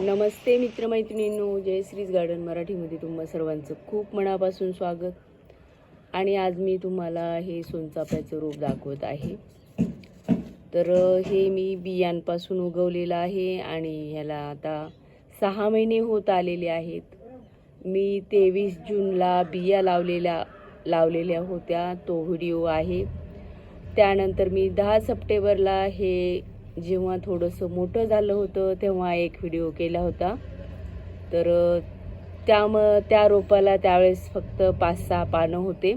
नमस्ते मित्रमैत्रिणींनो जय श्रीज garden मराठीमध्ये तुम्हा सर्वांचं खूप मनापासून स्वागत. आणि आज मी तुम्हाला हे सोनचाफ्याचं रूप दाखवत आहे. तर हे मी बियांपासून उगवलेलं आहे आणि ह्याला आता सहा महिने होत आलेले आहेत. मी तेवीस जूनला बिया लावलेल्या लावलेल्या होत्या तो व्हिडिओ आहे. त्यानंतर मी दहा सप्टेंबरला हे जेव्हा थोडंसं मोठं झालं होतं तेव्हा एक व्हिडिओ केला होता. तर त्या त्याम त्या रोपाला त्यावेळेस फक्त पाच सहा पानं होते.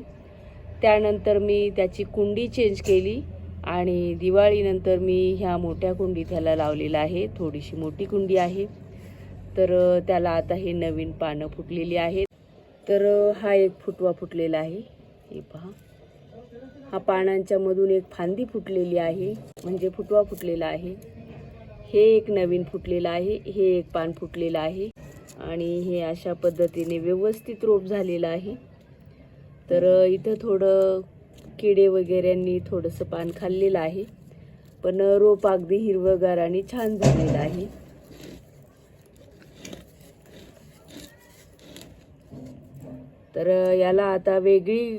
त्यानंतर मी त्याची कुंडी चेंज केली आणि दिवाळीनंतर मी ह्या मोठ्या कुंडीत ह्याला लावलेला आहे. थोडीशी मोठी कुंडी आहे. तर त्याला आता हे नवीन पानं फुटलेली आहेत. तर हा एक फुटवा फुटलेला आहे. हे पहा. हा पानांच्या मधून एक फांदी फुटलेली आहे म्हणजे फुटवा फुटलेला आहे. हे एक नवीन फुटलेलं आहे हे एक पान फुटलेलं आहे आणि हे अशा पद्धतीने व्यवस्थित रोप झालेलं आहे. तर इथं थोडं किडे वगैरेंनी थोडंसं पान खाल्लेलं आहे. पण रोप अगदी हिरवगार आणि छान झालेलं आहे. तर याला आता वेगळी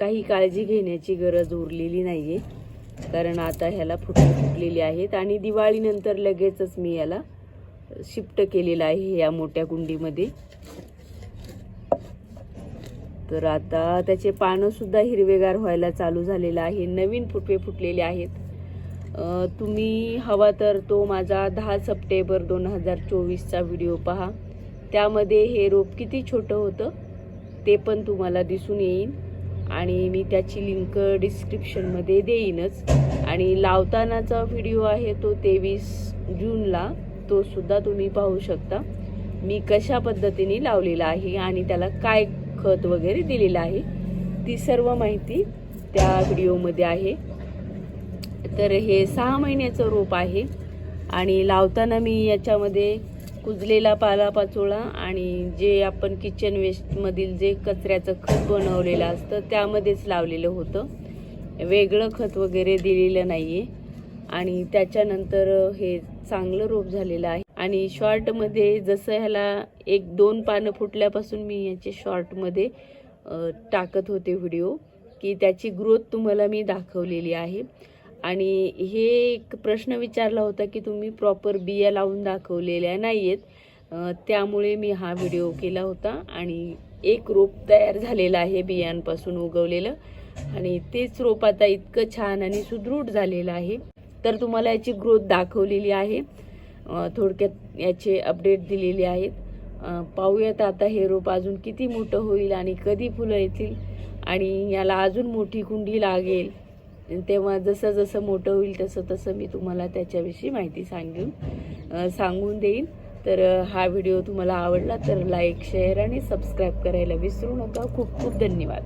काही काळजी घेण्याची गरज उरलेली नाही आहे कारण आता ह्याला फुटं फुटलेली आहेत आणि दिवाळीनंतर लगेचच मी याला शिफ्ट केलेलं आहे या मोठ्या कुंडीमध्ये. तर आता त्याचे पानंसुद्धा हिरवेगार व्हायला चालू झालेलं आहे. नवीन फुटवे फुटलेले आहेत. तुम्ही हवा तर तो माझा दहा सप्टेंबर दोन हजार चोवीसचा व्हिडिओ पहा. त्यामध्ये हे रोप किती छोटं होतं ते पण तुम्हाला दिसून येईल. आणि मी त्याची लिंक डिस्क्रिप्शनमध्ये देईनच. आणि लावतानाचा व्हिडिओ आहे तो तेवीस जूनला तो सुद्धा तुम्ही पाहू शकता. मी कशा पद्धतीने लावलेला आहे आणि त्याला काय खत वगैरे दिलेलं आहे ती सर्व माहिती त्या व्हिडिओमध्ये आहे. तर हे सहा महिन्याचं रोप आहे आणि लावताना मी याच्यामध्ये कुजलेला पालापाचोळा आणि जे आपण किचन वेस्टमधील जे कचऱ्याचं खत बनवलेलं असतं त्यामध्येच लावलेलं होतं. वेगळं खत वगैरे दिलेलं नाही आहे आणि त्याच्यानंतर हे चांगलं रोप झालेलं आहे. आणि शॉर्टमध्ये जसं ह्याला एक दोन पानं फुटल्यापासून मी याचे शॉर्टमध्ये टाकत होते व्हिडिओ की त्याची ग्रोथ तुम्हाला मी दाखवलेली आहे. आणि हे एक प्रश्न विचारला होता की तुम्ही प्रॉपर बिया लावून दाखवलेल्या नाही आहेत त्यामुळे मी हा व्हिडिओ केला होता आणि एक रोप तयार झालेलं आहे बियांपासून उगवलेलं. आणि तेच रोप आता इतकं छान आणि सुदृढ झालेलं आहे. तर तुम्हाला याची ग्रोथ दाखवलेली आहे. थोडक्यात याचे अपडेट दिलेले आहेत. पाहूयात आता हे रोप अजून किती मोठं होईल आणि कधी फुलं येतील आणि याला अजून मोठी कुंडी लागेल. तेव्हा जसं जसं मोठं होईल तसं तसं मी तुम्हाला त्याच्याविषयी माहिती सांगून. सांगून देईन. तर हा व्हिडिओ तुम्हाला आवडला तर लाईक शेअर आणि सबस्क्राईब करायला विसरू नका. खूप खूप धन्यवाद.